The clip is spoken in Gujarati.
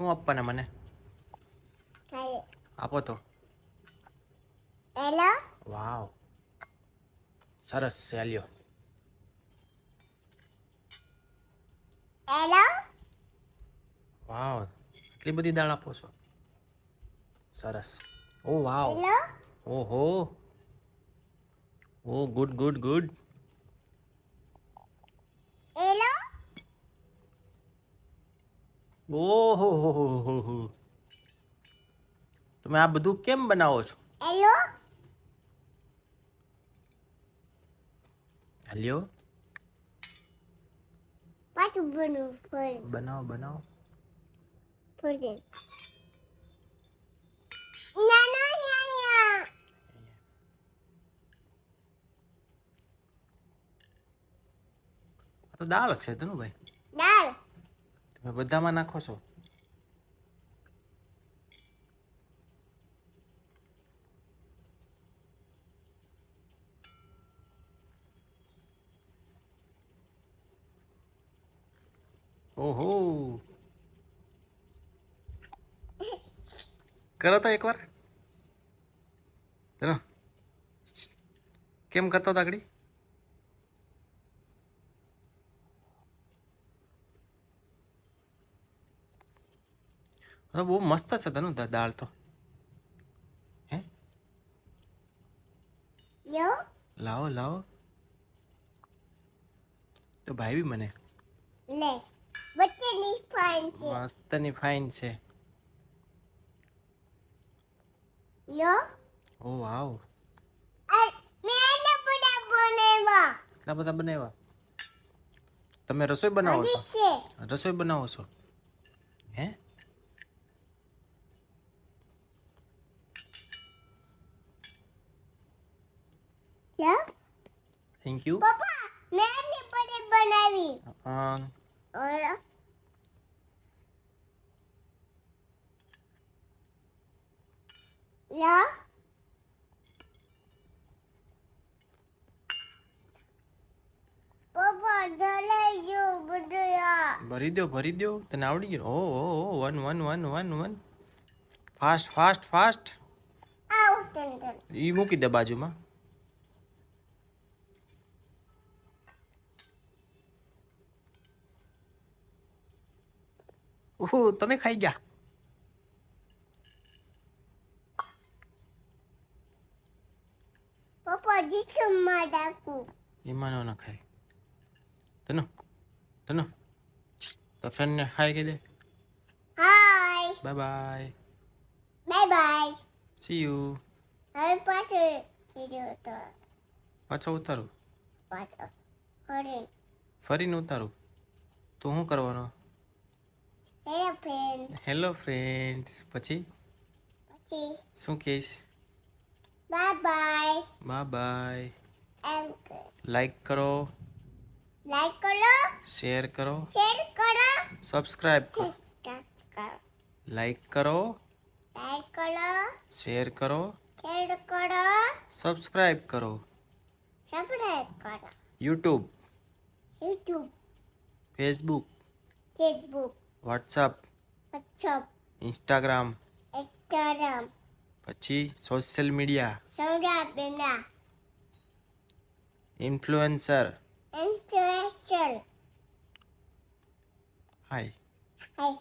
શું આપવાના મને? આપો તો. Hello wow. સરસ સેલ્યો. હેલો વાવ. એટલી બધી દાળ આપો છો? સરસ. ઓ વાવ. ઓહો. ઓ ગુડ ગુડ ગુડ હેલો ઓહો હો હો હો હો. તમે આ બધું કેમ બનાવો છો? હેલો? હેલો પાછું બનવું બનાવો બનાવો. ફોર ના ના ના ના આ તો દાળ છે તનું તમે બધામાં નાખો છો ઓહો કરો તો એકવાર ચલો કેમ કરતો હતો આગળ બહુ મસ્ત છે તને દાળ તો. હે? યો લાવો લાવો. તો ભાઈ બી મને. લે. બચ્ચેની ફાઇન છે. ઓ વાવ. એટલા બધા બનાવ્યા. તમે રસોઈ બનાવો છો. રસોઈ બનાવો છો? હે? થેન્ક યુ પપ્પા મેં બધી બનાવી. ઓલા. યો પપ્પા જો બધું ભરી દો ભરી દો. તને આવડી ગયો? ઓ ઓ ઓ one one one one one fast fast fast આવ એ મૂકી દે બાજુમાં. ઓહો તમે ખાઈ ગયા પપ્પા જીસુમાં ડાકું એમાં ન તનો તનો હાય કહી દે hi bye bye bye bye see you હવે પાછું વિડિયો તો પાછો ઉતારું પાછો ફરી ફરીને ઉતારું તો શું કરવાનો હેલો ફ્રેન્ડ હેલો ફ્રેન્ડ્સ પછી પછી શું કહીશ બાય બાય બાય બાય એમ લાઈક કરો લાઈક કરો શેર કરો શેર કરો સબસ્ક્રાઇબ કરો સબસ્ક્રાઇબ કરો લાઈક કરો લાઈક કરો શેર કરો શેર કરો સબસ્ક્રાઇબ કરો સબસ્ક્રાઇબ કરો YouTube YouTube Facebook Facebook WhatsApp WhatsApp Instagram Instagram પછી સોશિયલ મીડિયા સૌરા બેના ઇન્ફ્લુએન્સર ઇન્સ્ટાગ્રામ હાય હાય